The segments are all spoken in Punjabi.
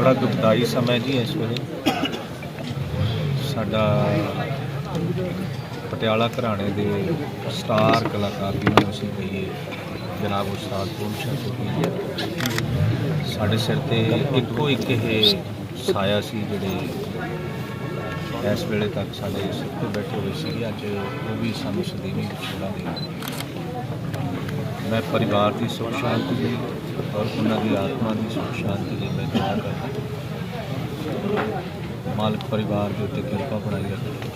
ਬੜਾ ਦੁਖਦਾਈ ਸਮਾਂ ਜੀ ਇਸ ਵੇਲੇ। ਸਾਡਾ ਪਟਿਆਲਾ ਘਰਾਣੇ ਦੇ ਸਟਾਰ ਕਲਾਕਾਰ ਜਿਹਨੂੰ ਅਸੀਂ ਕਹੀਏ ਜਨਾਬ ਉਸਤਾਦ ਪੂਰਨ ਸ਼ਾਹ ਸਾਡੇ ਸਿਰ ਤੇ ਇੱਕੋ ਇੱਕ ਇਹ ਸਾਇਆ ਸੀ ਜਿਹੜੇ ਇਸ ਵੇਲੇ ਤੱਕ ਸਾਡੇ ਸਿਰ ਤੇ ਬੈਠੇ ਹੋਏ ਸੀ ਅੱਜ ਉਹ ਵੀ ਸਾਨੂੰ ਸਦੀਵੀ ਵਿਛੋੜਾ ਦੇ ਮੈਂ ਪਰਿਵਾਰ ਦੀ ਸੁਖ ਸ਼ਾਂਤੀ ਲਈ ਔਰ ਉਹਨਾਂ ਦੀ ਆਤਮਾ ਦੀ ਸੁਖ ਸ਼ਾਂਤੀ ਲਈ ਮੈਂ ਦੁਆ ਕਰਦਾ ਮਾਲਕ ਪਰਿਵਾਰ ਦੇ ਉੱਤੇ ਕਿਰਪਾ ਬਣਾਈ ਰੱਖੇ।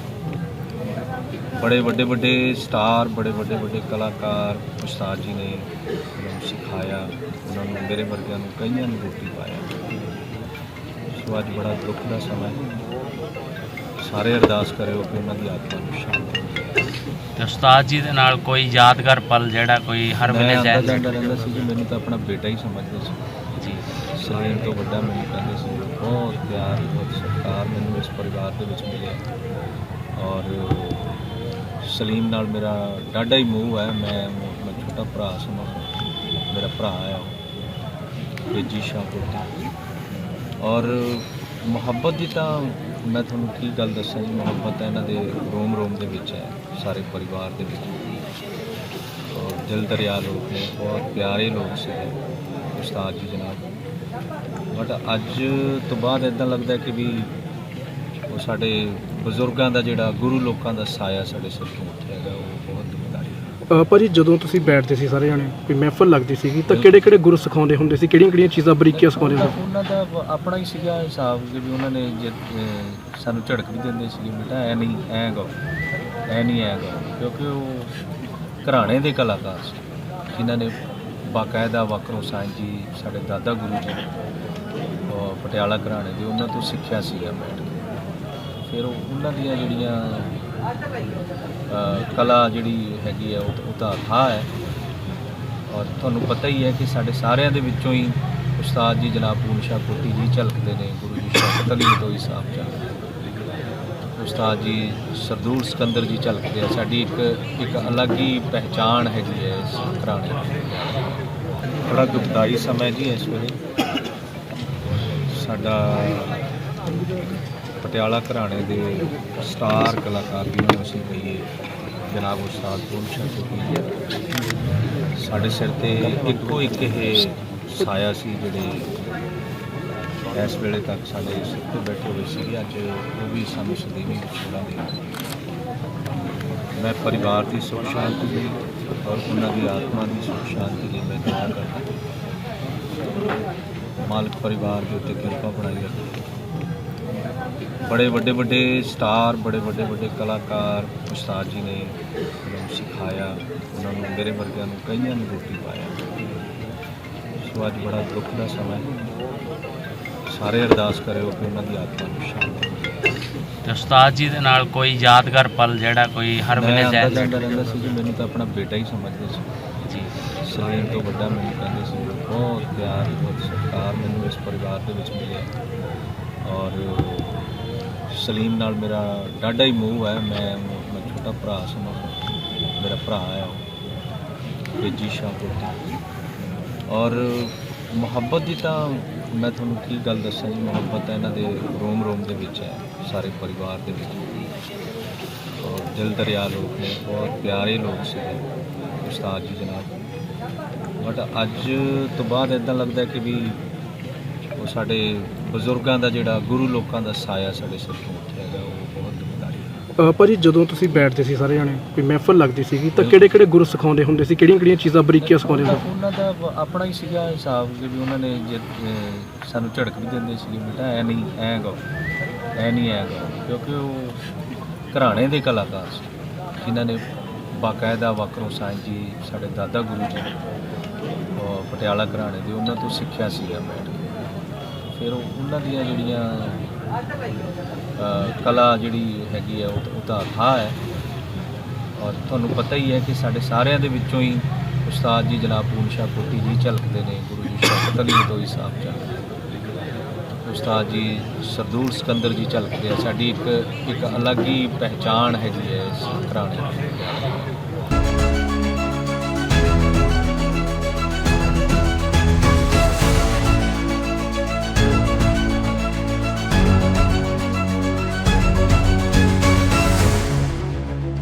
ਬੜੇ ਵੱਡੇ ਵੱਡੇ ਸਟਾਰ, ਬੜੇ ਵੱਡੇ ਵੱਡੇ ਕਲਾਕਾਰ, ਉਸਤਾਦ ਜੀ ਨੇ ਉਹਨਾਂ ਨੂੰ ਸਿਖਾਇਆ। ਉਹਨਾਂ ਨੂੰ ਮੇਰੇ ਵਰਗਿਆਂ ਨੂੰ ਕਈਆਂ ਨੂੰ ਰੋਟੀ ਪਾਇਆ। ਸੋ ਅੱਜ ਬੜਾ ਦੁੱਖ ਦਾ ਸਮਾਂ ਹੈ। ਸਾਰੇ ਅਰਦਾਸ ਕਰਿਓ ਕਿ ਉਹਨਾਂ ਦੀ ਆਤਮਾ ਨੂੰ ਸ਼ਾਂਤੀ ਤੇ ਉਸਤਾਦ ਜੀ ਦੇ ਨਾਲ ਕੋਈ ਯਾਦਗਾਰ ਪਲ ਜਿਹੜਾ ਕੋਈ ਹਰ ਵੇਲੇ ਜ਼ਹਿਨ ਜਾਂਦਾ ਰਹਿੰਦਾ ਸੀ ਜੀ ਮੈਨੂੰ ਤਾਂ ਆਪਣਾ ਬੇਟਾ ਹੀ ਸਮਝਦੇ ਸੀ। ਜੀ। ਸਲੀਮ ਤੋਂ ਵੱਡਾ ਮੈਨੂੰ ਕਹਿੰਦੇ ਸੀ ਬਹੁਤ ਪਿਆਰ ਬਹੁਤ ਸਤਿਕਾਰ ਮੈਨੂੰ ਇਸ ਪਰਿਵਾਰ ਦੇ ਵਿੱਚ ਮਿਲਿਆ ਔਰ ਸਲੀਮ ਨਾਲ ਮੇਰਾ ਡਾਢਾ ਹੀ ਮੋਹ ਹੈ ਮੈਂ ਮੈਂ ਛੋਟਾ ਭਰਾ ਸਮਝਦਾ ਮੇਰਾ ਭਰਾ ਹੈ ਉਹ ਤੇਜੀ ਸ਼ਾਹਪੁਰ ਔਰ ਮੁਹੱਬਤ ਦੀ ਤਾਂ ਮੈਂ ਤੁਹਾਨੂੰ ਕੀ ਗੱਲ ਦੱਸਾਂ ਜੀ, ਮੁਹੱਬਤ ਤਾਂ ਇਹਨਾਂ ਦੇ ਰੋਮ ਰੋਮ ਦੇ ਵਿੱਚ ਹੈ, ਸਾਰੇ ਪਰਿਵਾਰ ਦੇ ਵਿੱਚ। ਔਰ ਦਿਲ ਦਰਿਆ ਲੋਕ ਨੇ, ਬਹੁਤ ਪਿਆਰੇ ਲੋਕ ਸੀ ਉਸਤਾਦ ਜੀ ਜਨਾਬ। ਬਟ ਅੱਜ ਤੋਂ ਬਾਅਦ ਇਦਾਂ ਲੱਗਦਾ ਕਿ ਵੀ ਉਹ ਸਾਡੇ ਬਜ਼ੁਰਗਾਂ ਦਾ ਜਿਹੜਾ ਗੁਰੂ ਲੋਕਾਂ ਦਾ ਸਾਇਆ ਸਾਡੇ ਸਿਰ ਤੋਂ ਉੱਠਿਆ ਗਿਆ ਉਹ ਬਹੁਤ ਦੁਖਦਾਈ ਹੈ ਅਹ ਭਾਜੀ, ਜਦੋਂ ਤੁਸੀਂ ਬੈਠਦੇ ਸੀ ਸਾਰੇ ਜਾਣੇ, ਵੀ ਮਹਿਫਲ ਲੱਗਦੀ ਸੀਗੀ, ਤਾਂ ਕਿਹੜੇ ਕਿਹੜੇ ਗੁਰੂ ਸਿਖਾਉਂਦੇ ਹੁੰਦੇ ਸੀ? ਕਿਹੜੀਆਂ ਕਿਹੜੀਆਂ ਚੀਜ਼ਾਂ, ਬਰੀਕੀਆਂ ਸਿਖਾਉਂਦੇ ਉਹਨਾਂ ਹੁੰਦੇ ਉਹਨਾਂ ਦਾ ਬ- ਆਪਣਾ ਹੀ ਸੀਗਾ ਹਿਸਾਬ ਕਿ ਵੀ ਉਹਨਾਂ ਨੇ ਜੇ, ਅਹ, ਸਾਨੂੰ ਝੜਕ ਵੀ ਦਿੰਦੇ ਸੀ ਬੇਟਾ ਐ ਨਹੀਂ, ਐ ਗਾ ਐ ਨਹੀਂ, ਐ ਗਾ ਕਿਉਂਕਿ ਉਹ ਘਰਾਣੇ ਦੇ ਕਲਾਕਾਰ ਸੀ, ਜਿਨ੍ਹਾਂ ਨੇ ਬਾਕਾਇਦਾ ਵਕਰੋ ਸਾਈਂ ਜੀ, ਸਾਡੇ ਦਾਦਾ ਗੁਰੂ ਜੀ ਉਹ ਪਟਿਆਲਾ ਘਰਾਣੇ ਦੇ, ਉਹਨਾਂ ਤੋਂ ਸਿੱਖਿਆ ਸੀਗਾ ਬੈਠ ਕੇ। ਫਿਰ ਉਹ- ਉਹਨਾਂ ਦੀਆਂ ਜਿਹੜੀਆਂ ਕਲਾ ਜਿਹੜੀ ਹੈਗੀ ਆ, ਉਹ ਉਹ ਤਾਂ ਅਥਾਹ ਹੈ। ਔਰ ਤੁਹਾਨੂੰ ਪਤਾ ਹੀ ਹੈ ਕਿ ਸਾਡੇ ਸਾਰਿਆਂ ਦੇ ਵਿੱਚੋਂ ਹੀ ਉਸਤਾਦ ਜੀ ਜਨਾਬ ਪੂਰਨ ਸ਼ਾਹ ਕੋਟੀ ਜੀ ਝਲਕਦੇ ਨੇ, ਗੁਰੂ ਜੀ ਸ਼ੌਕਤ ਅਲੀ ਤੋਂ ਹੀ ਸਾਫ਼ ਉਸਤਾਦ ਜੀ ਸਰਦੂਲ ਸਿਕੰਦਰ ਜੀ ਝਲਕਦੇ ਆ। ਸਾਡੀ ਇੱਕ ਇੱਕ ਅਲੱਗ ਹੀ ਪਹਿਚਾਣ ਹੈਗੀ ਹੈ ਇਸ ਘਰਾਣੇ ਦੀ। ਬੜਾ ਦੁਖਦਾਈ ਸਮਾਂ ਜੀ ਇਸ ਵੇਲੇ। ਸਾਡਾ ਪਟਿਆਲਾ ਘਰਾਣੇ ਦੇ ਸਟਾਰ ਕਲਾਕਾਰ ਜਿਹਨੂੰ ਅਸੀਂ ਕਹੀਏ ਜਨਾਬ ਉਸਤਾਦ ਪੂਰਨ ਸ਼ਾਹ ਕੋਟੀ ਸਾਡੇ ਸਿਰ ਤੇ ਇੱਕੋ ਇੱਕ ਇਹ ਸਾਇਆ ਸੀ ਜਿਹੜੇ ਇਸ ਵੇਲੇ ਤੱਕ ਸਾਡੇ ਸਿਰ ਤੇ ਬੈਠੇ ਹੋਏ ਸੀ ਅੱਜ ਉਹ ਵੀ ਸਾਨੂੰ ਸਦੀਵੀ ਵਿਛੋੜਾ ਦੇ ਮੈਂ ਪਰਿਵਾਰ ਦੀ ਸੁਖ ਸ਼ਾਂਤੀ ਲਈ ਔਰ ਉਹਨਾਂ ਦੀ ਆਤਮਾ ਦੀ ਸੁਖ ਸ਼ਾਂਤੀ ਲਈ ਮੈਂ ਦੁਆ ਕਰਦਾ ਮਾਲਕ ਪਰਿਵਾਰ ਦੇ ਉੱਤੇ ਕਿਰਪਾ ਬਣਾਈ ਰੱਖੇ। ਬੜੇ ਵੱਡੇ ਵੱਡੇ ਸਟਾਰ ਬੜੇ ਵੱਡੇ ਵੱਡੇ ਕਲਾਕਾਰ ਉਸਤਾਦ ਜੀ ਨੇ ਉਹਨਾਂ ਨੂੰ ਸਿਖਾਇਆ ਉਹਨਾਂ ਨੂੰ ਮੇਰੇ ਵਰਗਿਆਂ ਨੂੰ ਕਈਆਂ ਨੂੰ ਰੋਟੀ ਪਾਇਆ। ਸੋ ਅੱਜ ਬੜਾ ਦੁੱਖ ਦਾ ਸਮਾਂ ਹੈ। ਸਾਰੇ ਅਰਦਾਸ ਕਰਿਓ ਕਿ ਉਹਨਾਂ ਦੀ ਆਤਮਾ ਨੂੰ ਸ਼ਾਂਤੀ ਉਸਤਾਦ ਜੀ ਦੇ ਨਾਲ ਕੋਈ ਯਾਦਗਾਰ ਪਲ ਜਿਹੜਾ ਕੋਈ ਹਰ ਵੇਲੇ ਜ਼ਹਿਨ ਜਾਂਦਾ ਰਹਿੰਦਾ ਸੀ ਜੀ ਮੈਨੂੰ ਤਾਂ ਆਪਣਾ ਬੇਟਾ ਹੀ ਸਮਝਦੇ ਸੀ। ਜੀ। ਸਲੀਮ ਤੋਂ ਵੱਡਾ ਮੈਨੂੰ ਕਹਿੰਦੇ ਸੀ ਬਹੁਤ ਪਿਆਰ ਬਹੁਤ ਸਤਿਕਾਰ ਮੈਨੂੰ ਇਸ ਪਰਿਵਾਰ ਦੇ ਵਿੱਚ ਮਿਲਿਆ। ਔਰ ਸਲੀਮ ਨਾਲ ਮੇਰਾ ਡਾਢਾ ਹੀ ਮੋਹ ਹੈ। ਮੈਂ ਮੈਂ ਛੋਟਾ ਭਰਾ ਸਮਝਦਾ ਮੇਰਾ ਭਰਾ ਹੈ ਉਹ ਤੇਜੀ ਸ਼ਾਹਪੁਰ ਔਰ ਮੁਹੱਬਤ ਦੀ ਤਾਂ ਮੈਂ ਤੁਹਾਨੂੰ ਕੀ ਗੱਲ ਦੱਸਾਂ ਜੀ, ਮੁਹੱਬਤ ਤਾਂ ਇਹਨਾਂ ਦੇ ਰੋਮ ਰੋਮ ਦੇ ਵਿੱਚ ਹੈ, ਸਾਰੇ ਪਰਿਵਾਰ ਦੇ ਵਿੱਚ। ਔਰ ਦਿਲ ਦਰਿਆ ਲੋਕ ਨੇ, ਬਹੁਤ ਪਿਆਰੇ ਲੋਕ ਸੀ ਉਸਤਾਦ ਜੀ ਜਨਾਬ ਬਟ ਅੱਜ ਤੋਂ ਬਾਅਦ ਇਦਾਂ ਲੱਗਦਾ ਕਿ ਵੀ ਉਹ ਸਾਡੇ ਬਜ਼ੁਰਗਾਂ ਦਾ ਜਿਹੜਾ ਗੁਰੂ ਲੋਕਾਂ ਦਾ ਸਾਇਆ ਸਾਡੇ ਸਿਰ ਤੋਂ ਉੱਠਿਆ ਗਿਆ ਉਹ ਬਹੁਤ ਦੁਖਦਾਈ ਹੈ। ਅਹ ਭਾਜੀ ਜਦੋਂ ਤੁਸੀਂ ਬੈਠਦੇ ਸੀ ਸਾਰੇ ਜਣੇ ਵੀ ਮਹਿਫਲ ਲੱਗਦੀ ਸੀਗੀ ਤਾਂ ਕਿਹੜੇ ਕਿਹੜੇ ਗੁਰੂ ਸਿਖਾਉਂਦੇ ਹੁੰਦੇ ਸੀ? ਕਿਹੜੀਆਂ ਕਿਹੜੀਆਂ ਚੀਜ਼ਾਂ ਬਰੀਕੀਆਂ ਸਿਖਾਉਂਦੇ ਹੁੰਦੇ ਉਹਨਾਂ ਦਾ ਆਪਣਾ ਹੀ ਸੀਗਾ ਹਿਸਾਬ ਕਿ ਵੀ ਉਹਨਾਂ ਨੇ ਜੇ ਅਹ ਸਾਨੂੰ ਝੜਕ ਵੀ ਦਿੰਦੇ ਸੀ ਬੇਟਾ ਐ ਨਹੀਂ ਐ ਗਾ ਐ ਨਹੀਂ ਐ ਗਾ ਕਿਉਂਕਿ ਉਹ ਘਰਾਣੇ ਦੇ ਕਲਾਕਾਰ ਸੀ ਜਿਨ੍ਹਾਂ ਨੇ ਬਾਕਾਇਦਾ ਵਕਰੋ ਸਾਈਂ ਜੀ ਸਾਡੇ ਦਾਦਾ ਗੁਰੂ ਜੀ ਪਟਿਆਲਾ ਘਰਾਣੇ ਦੇ ਉਹਨਾਂ ਤੋਂ ਸਿੱਖਿਆ ਸੀਗਾ ਬੈਠ ਕੇ ਫਿਰ ਉਹ- ਉਹਨਾਂ ਦੀਆਂ ਜਿਹੜੀਆਂ ਕਲਾ ਜਿਹੜੀ ਹੈਗੀ ਆ, ਉਹ ਉਹ ਤਾਂ ਅਥਾਹ ਹੈ। ਔਰ ਤੁਹਾਨੂੰ ਪਤਾ ਹੀ ਹੈ ਕਿ ਸਾਡੇ ਸਾਰਿਆਂ ਦੇ ਵਿੱਚੋਂ ਹੀ ਉਸਤਾਦ ਜੀ ਜਨਾਬ ਪੂਰਨ ਸ਼ਾਹ ਕੋਟੀ ਜੀ ਝਲਕਦੇ ਨੇ, ਗੁਰੂ ਜੀ ਸ਼ਾਹ ਅਲੀ ਤੋਂ ਹੀ ਸਾਫ਼ ਚੱਲਦੇ ਉਸਤਾਦ ਜੀ ਸਰਦੂਲ ਸਕੰਦਰ ਜੀ ਝਲਕਦੇ ਆ। ਸਾਡੀ ਇੱਕ ਇੱਕ ਅਲੱਗ ਹੀ ਪਹਿਚਾਣ ਹੈਗੀ ਹੈ ਇਸ ਘਰਾਣੇ ਦੀ।